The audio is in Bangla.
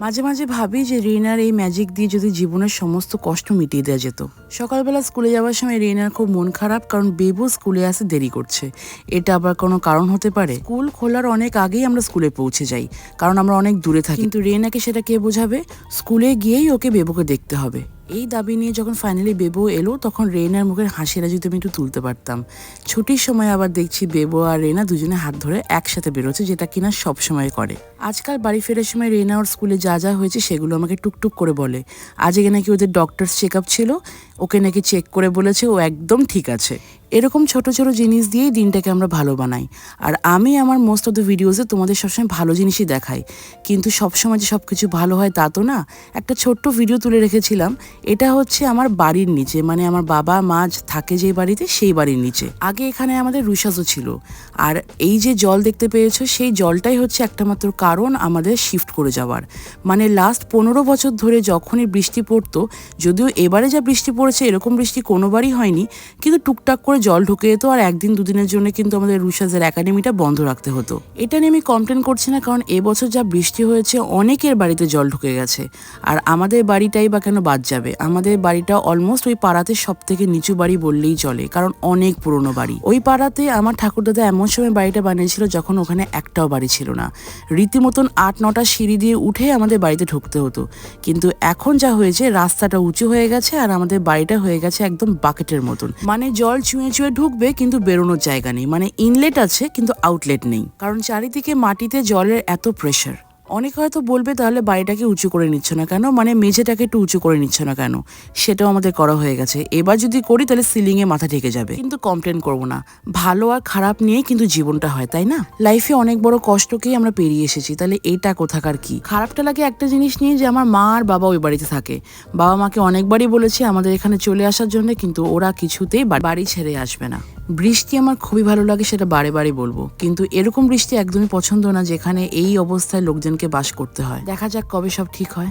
মাঝে মাঝে ভাবি যে রিনার এই ম্যাজিক দিয়ে যদি জীবনের সমস্ত কষ্ট মিটিয়ে দেওয়া যেত। সকালবেলা স্কুলে যাওয়ার সময় রিনার খুব মন খারাপ কারণ বেবু স্কুলে আসে দেরি করছে। এটা আবার কোনো কারণ হতে পারে? স্কুল খোলার অনেক আগেই আমরা স্কুলে পৌঁছে যাই, কারণ আমরা অনেক দূরে থাকি। কিন্তু রিনাকে সেটা কে বোঝাবে? স্কুলে গিয়েই ওকে বেবুকে দেখতে হবে। এই দাবি নিয়ে যখন ফাইনালি বেবো এলো, তখন রেনার মুখের হাসিরা যদি আমি একটু তুলতে পারতাম। ছুটির সময় আবার দেখছি বেবো আর রেনা দুজনে হাত ধরে একসাথে বেরোচ্ছে, যেটা কিনা সব সময় করে। আজকাল বাড়ি ফেরার সময় রেনা ওর স্কুলে যা যা হয়েছে সেগুলো আমাকে টুকটুক করে বলে। আজকে নাকি ওদের ডক্টরস চেক আপ ছিল? ওকে নাকি চেক করে বলেছে, ও একদম ঠিক আছে। এরকম ছোট ছোট জিনিস দিয়েই দিনটাকে আমরা ভালো বানাই। আর আমি আমার মোস্ট অফ দ্য ভিডিওসে তোমাদের সবসময় ভালো জিনিসই দেখাই। কিন্তু সবসময় যে সব কিছু ভালো হয় তা তো না। একটা ছোট্ট ভিডিও তুলে রেখেছিলাম। এটা হচ্ছে আমার বাড়ির নিচে মানে আমার বাবা, মা থাকে যে বাড়িতে, সেই বাড়ির নিচে। আগে এখানে আমাদের রুশাসও ছিল। আর এই যে জল দেখতে পেয়েছ, সেই জলটাই হচ্ছে একটা মাত্র কারণ আমাদের শিফট করে যাওয়ার। মানে লাস্ট পনেরো বছর ধরে যখনই বৃষ্টি পড়তো, যদিও এবারে যা বৃষ্টি পড়েছে, এরকম বৃষ্টি কোনোবারই হয়নি, কিন্তু টুকটাক করে জল ঢুকে যেত আর একদিন দুদিনের জন্য কিন্তু আমাদের রুশাজের একাডেমিটা বন্ধ রাখতে হতো। এটা নিয়ে আমি কমপ্লেন করছি না কারণ এবছর যা বৃষ্টি হয়েছে, অনেকের বাড়িতে জল ঢুকে গেছে। আর আমাদের বাড়িটাই বা কেন বাদ যাবে? আমাদের বাড়িটা অলমোস্ট ওই পাড়াতে সব থেকে নিচু বাড়ি বললেই চলে, কারণ অনেক পুরনো বাড়ি। ওই পাড়াতে আমার ঠাকুরদাদা এমন সময় বাড়িটা বানিয়েছিল যখন ওখানে একটাও বাড়ি ছিল না। রীতিমতন আট নটা সিঁড়ি দিয়ে উঠে আমাদের বাড়িতে ঢুকতে হতো। কিন্তু এখন যা হয়েছে, রাস্তাটা উঁচু হয়ে গেছে আর আমাদের বাড়িটা হয়ে গেছে একদম বাকেটের মতন। মানে জল চুঁয়ে হয়ে ঢুকবে কিন্তু বেরোনোর জায়গা নেই। মানে ইনলেট আছে কিন্তু আউটলেট নেই। কারণ চারিদিকে মাটিতে জলের এত প্রেশার অনেক হয়তো বলবে তাহলে বাড়িটাকে উঁচু করে নিচ্ছ না কেন? মানে মেঝেটাকে একটু উঁচু করে নিচ্ছ না কেন? সেটাও আমাদের করা হয়ে গেছে। এবার যদি করি তাহলে সিলিংয়ে মাথা ঢেকে যাবে। কিন্তু কমপ্লেন করব না। ভালো আর খারাপ নিয়ে কিন্তু জীবনটা হয়, তাই না? লাইফে অনেক বড় কষ্টকেই আমরা পেরিয়ে এসেছি। তাহলে এটা কোথাকার কি? খারাপটা লাগে একটা জিনিস নিয়ে যে আমার মা আর বাবা ওই বাড়িতে থাকে। বাবা মাকে অনেকবারই বলেছি আমাদের এখানে চলে আসার জন্য, কিন্তু ওরা কিছুতেই বাড়ি ছেড়ে আসবে না। বৃষ্টি আমার খুবই ভালো লাগে, সেটা বারে বারে বলব। কিন্তু এরকম বৃষ্টি একদমই পছন্দ না, যেখানে এই অবস্থায় লোকজনকে বাস করতে হয়। দেখা যাক কবে সব ঠিক হয়।